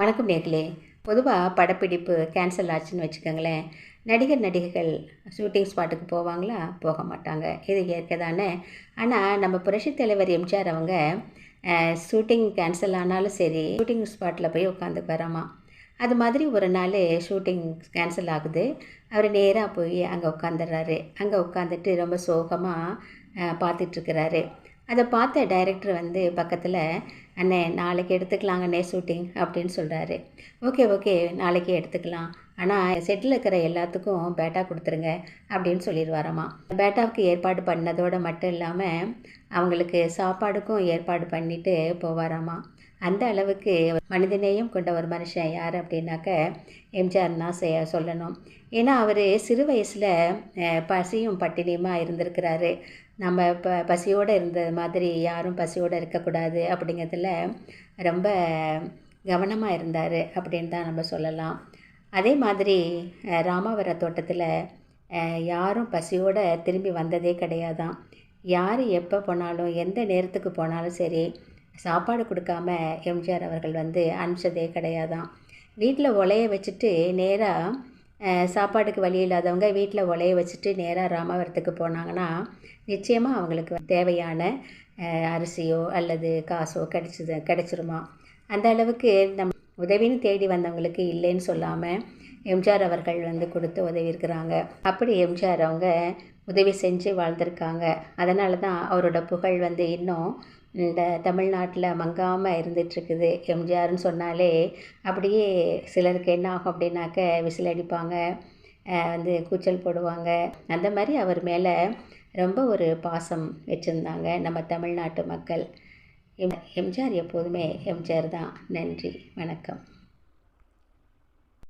வணக்கம் நேர்களே. பொதுவாக படப்பிடிப்பு கேன்சல் ஆச்சுன்னு வச்சுக்கோங்களேன். நடிகர் நடிகைகள் ஷூட்டிங் ஸ்பாட்டுக்கு போவாங்களா? போக மாட்டாங்க. இது இயற்கை தானே ஆனால் நம்ம புரட்சித் தலைவர் எம்ஜிஆர் அவங்க ஷூட்டிங் கேன்சல் ஆனாலும் சரி ஷூட்டிங் ஸ்பாட்டில் போய் உட்காந்துக்கு வராமா அது மாதிரி ஒரு நாள் ஷூட்டிங் கேன்சல் ஆகுது. அவர் நேராக போய் அங்கே உட்காந்துடுறாரு அங்கே உட்காந்துட்டு ரொம்ப சோகமாக பார்த்துட்ருக்கிறாரு அதை பார்த்த டைரக்டர் வந்து பக்கத்தில் அண்ணே நாளைக்கு எடுத்துக்கலாங்கண்ணே ஷூட்டிங் அப்படின்னு சொல்கிறாரு ஓகே ஓகே நாளைக்கு எடுத்துக்கலாம். ஆனால் செட்டில் இருக்கிற எல்லாத்துக்கும் பேட்டா கொடுத்துருங்க அப்படின்னு சொல்லிடுவாராம்மா பேட்டாவுக்கு ஏற்பாடு பண்ணதோடு மட்டும் இல்லாமல் அவங்களுக்கு சாப்பாடுக்கும் ஏற்பாடு பண்ணிவிட்டு போவாராம்மா அந்த அளவுக்கு மனிதநேயம் கொண்ட ஒரு மனுஷன் யார் அப்படின்னாக்க எம்ஜிஆர் தான் செய்ய சொல்லணும். ஏன்னா அவர் சிறு வயசில் பசியும் பட்டினியுமாக இருந்திருக்கிறாரு. நம்ம ப பசியோடு இருந்த மாதிரி யாரும் பசியோடு இருக்கக்கூடாது அப்படிங்கிறதுல ரொம்ப கவனமாக இருந்தார் அப்படின்னு தான் நம்ம சொல்லலாம். அதே மாதிரி ராமாவர தோட்டத்தில் யாரும் பசியோடு திரும்பி வந்ததே கிடையாதான். யார் எப்போ போனாலும் எந்த நேரத்துக்கு போனாலும் சரி சாப்பாடு கொடுக்காம எம்ஜிஆர் அவர்கள் வந்து அனுப்பிச்சதே கிடையாதான். வீட்டில் உலைய வச்சுட்டு நேராக சாப்பாட்டுக்கு வழி இல்லாதவங்க வீட்டில் உலைய வச்சுட்டு நேராக ராமாவரத்துக்கு போனாங்கன்னா நிச்சயமாக அவங்களுக்கு தேவையான அரிசியோ அல்லது காசோ கிடைச்சிது கிடைச்சிருமா? அந்த அளவுக்கு நம் உதவின்னு தேடி வந்தவங்களுக்கு இல்லைன்னு சொல்லாமல் எம்ஜிஆர் அவர்கள் வந்து கொடுத்து உதவி இருக்கிறாங்க அப்படி எம்ஜிஆர் அவங்க உதவி செஞ்சு வாழ்ந்திருக்காங்க. அதனால தான் அவரோட புகழ் வந்து இன்னும் இந்த தமிழ்நாட்டில் மங்காமல் இருந்துகிட்ருக்குது. எம்ஜிஆர்னு சொன்னாலே அப்படியே சிலருக்கு என்ன ஆகும் அப்படின்னாக்க விசில் அடிப்பாங்க வந்து கூச்சல் போடுவாங்க. அந்த மாதிரி அவர் மேலே ரொம்ப ஒரு பாசம் வச்சுருந்தாங்க நம்ம தமிழ்நாட்டு மக்கள். எம் எம்ஜிஆர் எப்போதுமே எம்ஜிஆர் தான். நன்றி வணக்கம்.